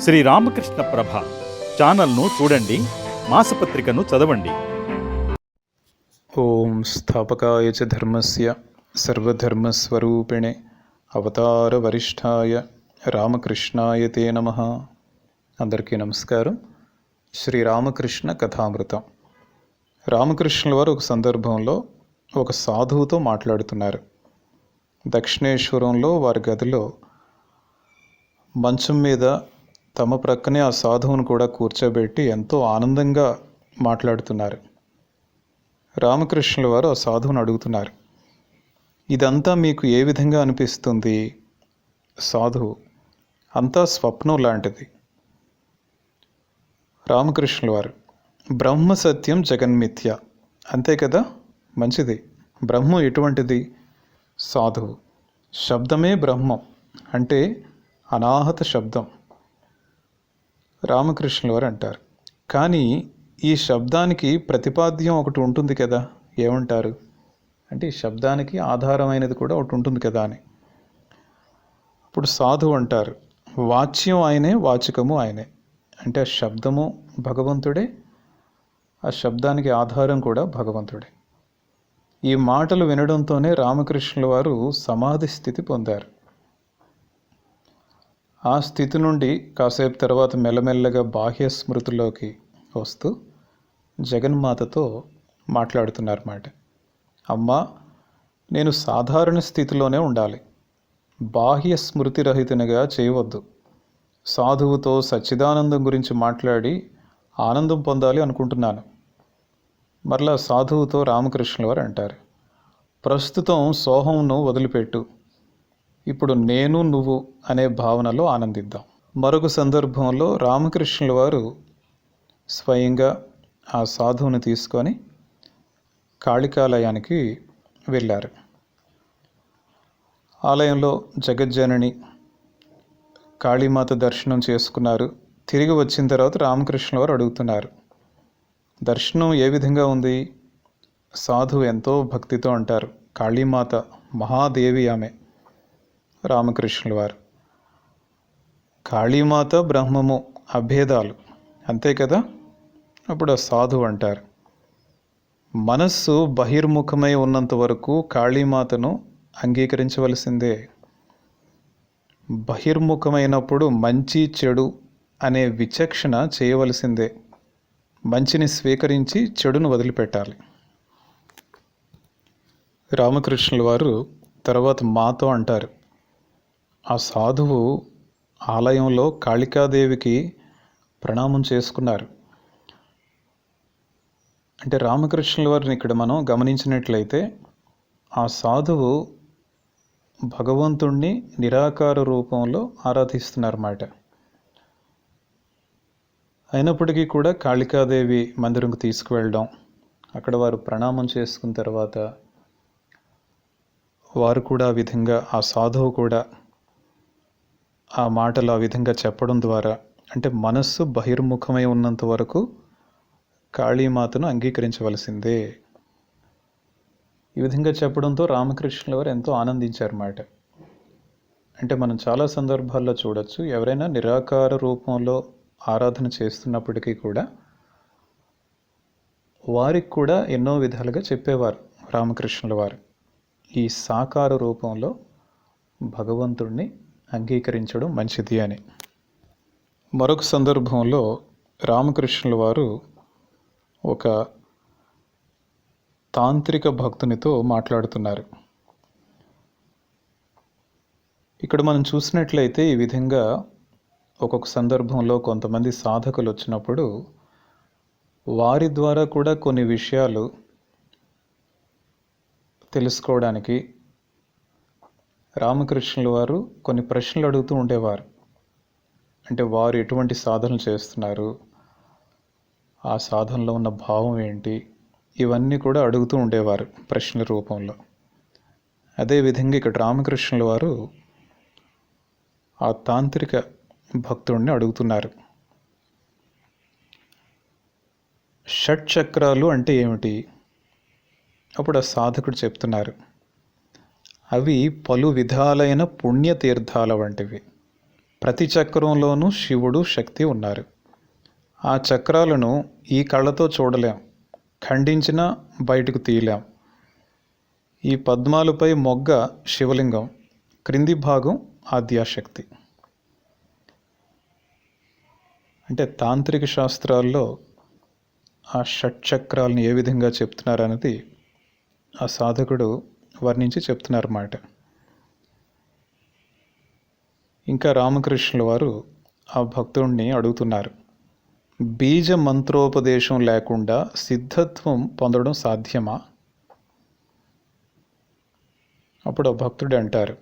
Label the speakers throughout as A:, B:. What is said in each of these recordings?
A: శ్రీ రామకృష్ణ ప్రభ ఛానల్ను చూడండి మాసపత్రికను చదవండి.
B: ఓం స్థాపకాయ చ ధర్మస్య సర్వధర్మస్వరూపిణే అవతార వరిష్ఠాయ రామకృష్ణాయ తే నమ. అందరికీ నమస్కారం. శ్రీ రామకృష్ణ కథామృతం. రామకృష్ణుల వారు ఒక సందర్భంలో ఒక సాధువుతో మాట్లాడుతున్నారు. దక్షిణేశ్వరంలో వారి గదిలో మంచం మీద తమ ప్రక్కనే ఆ సాధువును కూడా కూర్చోబెట్టి ఎంతో ఆనందంగా మాట్లాడుతున్నారు. రామకృష్ణుల వారు ఆ సాధువును అడుగుతున్నారు. ఇదంతా మీకు ఏ విధంగా అనిపిస్తుంది? సాధువు అంతా స్వప్నం లాంటిది. రామకృష్ణుల వారు బ్రహ్మ సత్యం జగన్మిథ్య అంతే కదా? మంచిది. బ్రహ్మం ఎటువంటిది? సాధువు శబ్దమే బ్రహ్మం. అంటే అనాహత శబ్దం. రామకృష్ణుల వారు అంటారు. కానీ ఈ శబ్దానికి ప్రతిపాద్యం ఒకటి ఉంటుంది కదా ఏమంటారు? అంటే ఈ శబ్దానికి ఆధారమైనది కూడా ఒకటి ఉంటుంది కదా అని. ఇప్పుడు సాధువు అంటారు వాచ్యం ఆయనే వాచకము ఆయనే. అంటే ఆ శబ్దము భగవంతుడే ఆ శబ్దానికి ఆధారం కూడా భగవంతుడే. ఈ మాటలు వినడంతోనే రామకృష్ణుల వారు సమాధి స్థితి పొందారు. ఆ స్థితి నుండి కాసేపు తర్వాత మెల్లమెల్లగా బాహ్య స్మృతిలోకి వస్తూ జగన్మాతతో మాట్లాడుతున్నారన్నమాట. అమ్మా నేను సాధారణ స్థితిలోనే ఉండాలి. బాహ్య స్మృతి రహితునిగా చేయవద్దు. సాధువుతో సచ్చిదానందం గురించి మాట్లాడి ఆనందం పొందాలి అనుకుంటున్నాను. మరలా సాధువుతో రామకృష్ణుల వారు అంటారు. ప్రస్తుతం సోహంను వదిలిపెట్టు. ఇప్పుడు నేను నువ్వు అనే భావనలో ఆనందిద్దాం. మరొక సందర్భంలో రామకృష్ణుల వారు స్వయంగా ఆ సాధువుని తీసుకొని కాళికాలయానికి వెళ్ళారు. ఆలయంలో జగజ్జనని కాళీమాత దర్శనం చేసుకున్నారు. తిరిగి వచ్చిన తర్వాత రామకృష్ణ వారు అడుగుతున్నారు దర్శనం ఏ విధంగా ఉంది? సాధువు ఎంతో భక్తితో అంటారు. కాళీమాత మహాదేవి ఆమె. రామకృష్ణుల వారు. కాళీమాత బ్రహ్మము అభేదాలు. అంతే కదా? అప్పుడు సాధువు అంటారు. మనస్సు బహిర్ముఖమై ఉన్నంత వరకు కాళీమాతను అంగీకరించవలసిందే. బహిర్ముఖమైనప్పుడు మంచి చెడు అనే విచక్షణ చేయవలసిందే. మంచిని స్వీకరించి చెడును వదిలిపెట్టాలి. రామకృష్ణుల వారు తర్వాత మాతో అంటారు. ఆ సాధువు ఆలయంలో కాళికాదేవికి ప్రణామం చేసుకున్నారు. అంటే రామకృష్ణుల వారిని ఇక్కడ మనం గమనించినట్లయితే ఆ సాధువు భగవంతుణ్ణి నిరాకార రూపంలో ఆరాధిస్తున్నారన్నమాట. అయినప్పటికీ కూడా కాళికాదేవి మందిరంకు తీసుకువెళ్ళడం అక్కడ వారు ప్రణామం చేసుకున్న తర్వాత వారు కూడా ఆ విధంగా ఆ సాధువు కూడా ఆ మాటలు ఆ విధంగా చెప్పడం ద్వారా అంటే మనస్సు బహిర్ముఖమై ఉన్నంత వరకు కాళీమాతను అంగీకరించవలసిందే. ఈ విధంగా చెప్పడంతో రామకృష్ణుల వారు ఎంతో ఆనందించారన్నమాట. అంటే మనం చాలా సందర్భాల్లో చూడొచ్చు ఎవరైనా నిరాకార రూపంలో ఆరాధన చేస్తున్నప్పటికీ కూడా వారికి కూడా ఎన్నో విధాలుగా చెప్పేవారు రామకృష్ణుల వారు. ఈ సాకార రూపంలో భగవంతుణ్ణి అంగీకరించడం మంచిది అని. మరొక సందర్భంలో రామకృష్ణుల వారు ఒక తాంత్రిక భక్తునితో మాట్లాడుతున్నారు. ఇక్కడ మనం చూసినట్లయితే ఈ విధంగా ఒక్కొక్క సందర్భంలో కొంతమంది సాధకులు వచ్చినప్పుడు వారి ద్వారా కూడా కొన్ని విషయాలు తెలుసుకోవడానికి రామకృష్ణుల వారు కొన్ని ప్రశ్నలు అడుగుతూ ఉండేవారు. అంటే వారు ఎటువంటి సాధనలు చేస్తున్నారు? ఆ సాధనలో ఉన్న భావం ఏంటి? ఇవన్నీ కూడా అడుగుతూ ఉండేవారు ప్రశ్నల రూపంలో. అదేవిధంగా ఇక్కడ రామకృష్ణుల వారు ఆ తాంత్రిక భక్తుడిని అడుగుతున్నారు. షట్ చక్రాలు అంటే ఏమిటి? అప్పుడు ఆ సాధకుడు చెప్తున్నారు. అవి పలు విధాలైన పుణ్యతీర్థాల వంటివి. ప్రతి చక్రంలోనూ శివుడు శక్తి ఉన్నారు. ఆ చక్రాలను ఈ కళ్ళతో చూడలేం. ఖండించినా బయటకు తీయలేం. ఈ పద్మాలపై మొగ్గ శివలింగం క్రింది భాగం ఆద్యాశక్తి. అంటే తాంత్రిక శాస్త్రాల్లో ఆ షట్చక్రాలను ఏ విధంగా చెప్తున్నారనేది ఆ సాధకుడు వర్ణించి చెప్తున్నారన్నమాట. ఇంకా రామకృష్ణుల వారు ఆ భక్తుడిని అడుగుతున్నారు. బీజ మంత్రోపదేశం లేకుండా సిద్ధత్వం పొందడం సాధ్యమా? అప్పుడు ఆ భక్తుడు అంటారు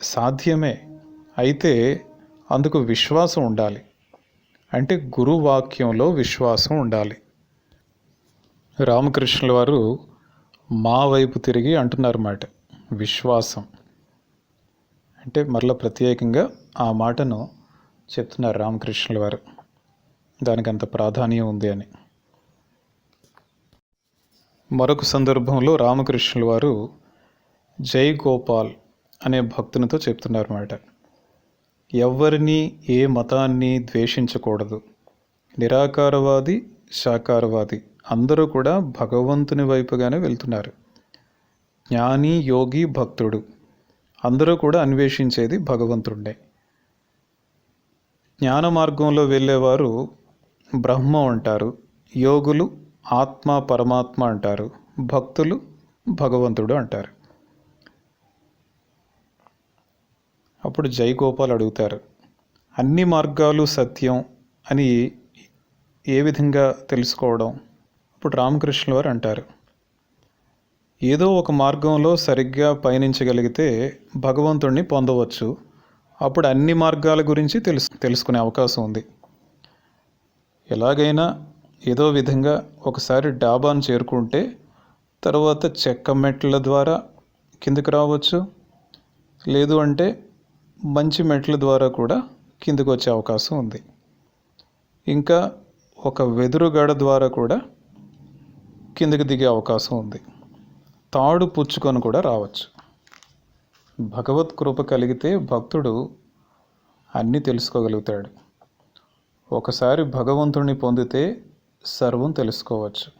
B: సాధ్యమే అయితే అందుకు విశ్వాసం ఉండాలి. అంటే గురువాక్యంలో విశ్వాసం ఉండాలి. రామకృష్ణుల వారు మా వైపు తిరిగి అంటున్నారన్నమాట విశ్వాసం. అంటే మరలా ప్రత్యేకంగా ఆ మాటను చెప్తున్నారు రామకృష్ణుల వారు. దానికి అంత ప్రాధాన్యం ఉంది అని. మరొక సందర్భంలో రామకృష్ణుల వారు జై గోపాల్ అనే భక్తునితో చెప్తున్నారన్నమాట ఎవరిని ఏ మతాన్ని ద్వేషించకూడదు. నిరాకారవాది శాకారవాది. అందరూ కూడా భగవంతుని వైపుగానే వెళ్తున్నారు. జ్ఞాని యోగి భక్తుడు. అందరూ కూడా అన్వేషించేది భగవంతుడే జ్ఞాన మార్గంలో వెళ్ళేవారు బ్రహ్మ అంటారు యోగులు ఆత్మ పరమాత్మ అంటారు భక్తులు భగవంతుడు అంటారు. అప్పుడు జయగోపాల్ అడుగుతారు అన్ని మార్గాలు సత్యం అని ఏ విధంగా తెలుసుకోవడం? అప్పుడు రామకృష్ణుల వారు అంటారు ఏదో ఒక మార్గంలో సరిగ్గా పయనించగలిగితే భగవంతుణ్ణి పొందవచ్చు. అప్పుడు అన్ని మార్గాల గురించి తెలుసు తెలుసుకునే అవకాశం ఉంది. ఎలాగైనా ఏదో విధంగా ఒకసారి డాబాను చేరుకుంటే తర్వాత చెక్క మెట్ల ద్వారా కిందికి రావచ్చు. లేదు అంటే మంచి మెట్ల ద్వారా కూడా కిందకు వచ్చే అవకాశం ఉంది. ఇంకా ఒక వెదురుగడ ద్వారా కూడా కిందకి దిగే అవకాశం ఉంది. తాడు పుచ్చుకొని కూడా రావచ్చు. భగవత్ కృప కలిగితే భక్తుడు అన్నీ తెలుసుకోగలుగుతాడు. ఒకసారి భగవంతుణ్ణి పొందితే సర్వం తెలుసుకోవచ్చు.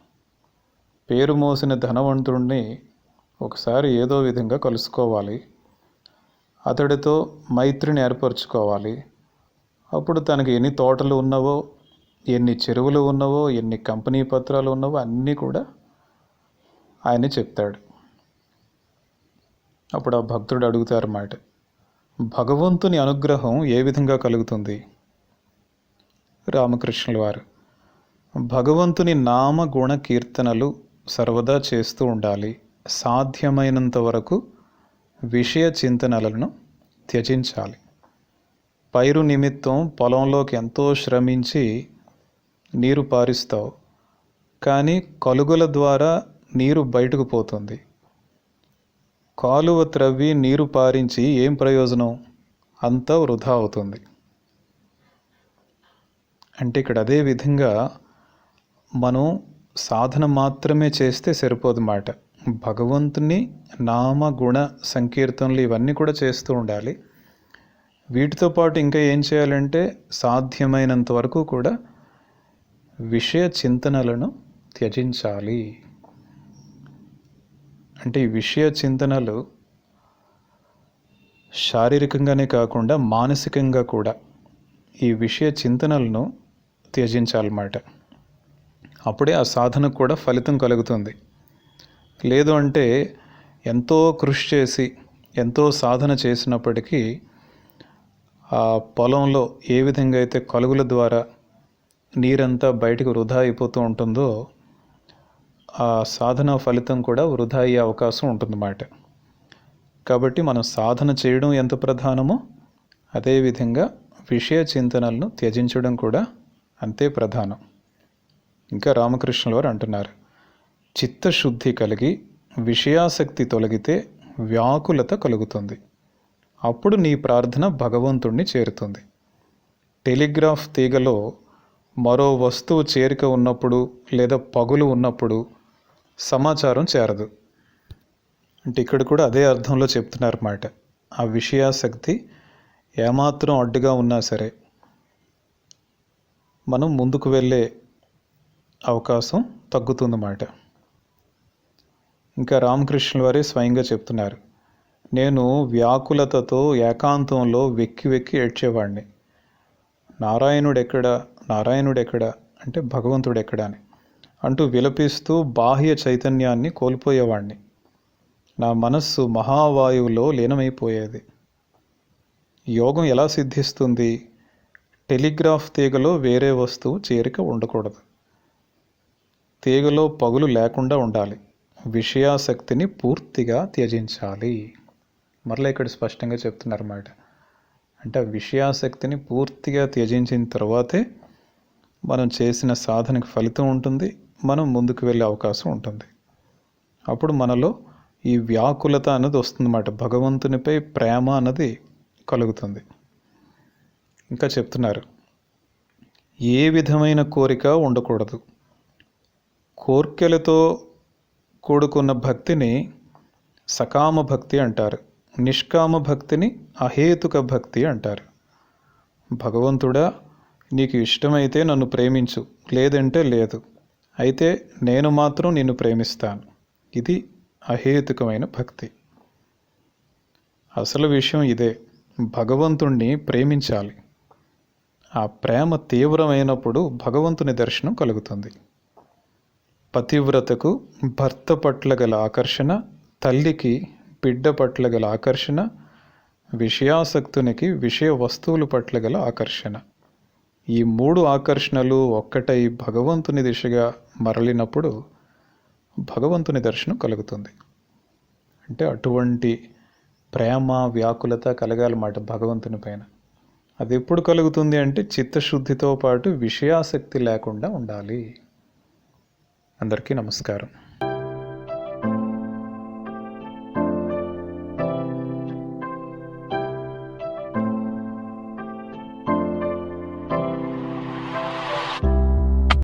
B: పేరు మోసిన ధనవంతుణ్ణి ఒకసారి ఏదో విధంగా కలుసుకోవాలి. అతడితో మైత్రిని ఏర్పరచుకోవాలి. అప్పుడు తనకి ఎన్ని తోటలు ఉన్నవో ఎన్ని చెరువులు ఉన్నవో ఎన్ని కంపెనీ పత్రాలు ఉన్నవో అన్నీ కూడా ఆయన చెప్తాడు. అప్పుడు ఆ భక్తుడు అడుగుతారన్నమాట భగవంతుని అనుగ్రహం ఏ విధంగా కలుగుతుంది? రామకృష్ణుల వారు భగవంతుని నామ గుణ కీర్తనలు సర్వదా చేస్తూ ఉండాలి. సాధ్యమైనంత వరకు విషయ చింతనలను త్యజించాలి. పైరు నిమిత్తం పొలంలోకి ఎంతో శ్రమించి నీరు పారిస్తావు. కానీ కలుగుల ద్వారా నీరు బయటకు పోతుంది. కాలువ త్రవ్వి నీరు పారించి ఏం ప్రయోజనం? అంతా వృధా అవుతుంది. అంటే ఇక్కడ అదే విధంగా మనం సాధన మాత్రమే చేస్తే సరిపోదు మాట. భగవంతుని నామ గుణ సంకీర్తనలు ఇవన్నీ కూడా చేస్తూ ఉండాలి. వీటితో పాటు ఇంకా ఏం చేయాలంటే సాధ్యమైనంత వరకు కూడా విషయ చింతనలను త్యజించాలి. అంటే ఈ విషయ చింతనలు శారీరకంగానే కాకుండా మానసికంగా కూడా ఈ విషయ చింతనలను త్యజించాలన్నమాట. అప్పుడే ఆ సాధనకు కూడా ఫలితం కలుగుతుంది. లేదు అంటే ఎంతో కృషి చేసి ఎంతో సాధన చేసినప్పటికీ ఆ పొలంలో ఏ విధంగా అయితే కలుగుల ద్వారా నీరంతా బయటకు వృధా అయిపోతూ ఉంటుందో ఆ సాధన ఫలితం కూడా వృధా అయ్యే అవకాశం ఉంటుందన్నమాట. కాబట్టి మనం సాధన చేయడం ఎంత ప్రధానమో అదేవిధంగా విషయ చింతనలను త్యజించడం కూడా అంతే ప్రధానం. ఇంకా రామకృష్ణుల వారు అంటున్నారు చిత్తశుద్ధి కలిగి విషయాసక్తి తొలగితే వ్యాకులత కలుగుతుంది. అప్పుడు నీ ప్రార్థన భగవంతుణ్ణి చేరుతుంది. టెలిగ్రాఫ్ తీగలో మరో వస్తువు చేరిక ఉన్నప్పుడు లేదా పగులు ఉన్నప్పుడు సమాచారం చేరదు. అంటే ఇక్కడ కూడా అదే అర్థంలో చెప్తున్నారన్నమాట. ఆ విషయాసక్తి ఏమాత్రం అడ్డుగా ఉన్నా సరే మనం ముందుకు వెళ్ళే అవకాశం తగ్గుతుందన్నమాట. ఇంకా రామకృష్ణుల వారే స్వయంగా చెప్తున్నారు. నేను వ్యాకులతతో ఏకాంతంలో వెక్కి వెక్కి ఏడ్చేవాడిని నారాయణుడెక్కడ? నారాయణుడెక్కడ? అంటే భగవంతుడెక్కడ అని. అంటూ విలపిస్తూ బాహ్య చైతన్యాన్ని కోల్పోయేవాణ్ణి. నా మనస్సు మహావాయువులో లీనమైపోయేది. యోగం ఎలా సిద్ధిస్తుంది? టెలిగ్రాఫ్ తీగలో వేరే వస్తువు చేరిక ఉండకూడదు. తీగలో పగులు లేకుండా ఉండాలి. విషయాసక్తిని పూర్తిగా త్యజించాలి. మరలా ఇక్కడ స్పష్టంగా చెప్తున్నారన్నమాట. అంటే ఆ విషయాసక్తిని పూర్తిగా త్యజించిన తర్వాతే మనం చేసిన సాధనకి ఫలితం ఉంటుంది మనం ముందుకు వెళ్ళే అవకాశం ఉంటుంది. అప్పుడు మనలో ఈ వ్యాకులత అన్నది వస్తుందన్నమాట. భగవంతునిపై ప్రేమ అన్నది కలుగుతుంది. ఇంకా చెప్తున్నారు ఏ విధమైన కోరిక ఉండకూడదు. కోర్కెలతో కూడుకున్న భక్తిని సకామ భక్తి అంటారు. నిష్కామ భక్తిని అహేతుక భక్తి అంటారు. భగవంతుడా నీకు ఇష్టమైతే నన్ను ప్రేమించు లేదంటే లేదు. అయితే నేను మాత్రం నిన్ను ప్రేమిస్తాను. ఇది అహేతుకమైన భక్తి. అసలు విషయం ఇదే. భగవంతుణ్ణి ప్రేమించాలి. ఆ ప్రేమ తీవ్రమైనప్పుడు భగవంతుని దర్శనం కలుగుతుంది. పతివ్రతకు భర్త పట్ల గల ఆకర్షణ తల్లికి బిడ్డ పట్ల గల ఆకర్షణ విషయాసక్తునికి విషయ వస్తువుల పట్ల గల ఆకర్షణ. ఈ మూడు ఆకర్షణలు ఒక్కటై భగవంతుని దిశగా మరలినప్పుడు భగవంతుని దర్శనం కలుగుతుంది. అంటే అటువంటి ప్రేమ వ్యాకులత కలగాలన్నమాట భగవంతుని పైన. అది ఎప్పుడు కలుగుతుంది అంటే చిత్తశుద్ధితో పాటు విషయాసక్తి లేకుండా ఉండాలి. అందరికీ నమస్కారం.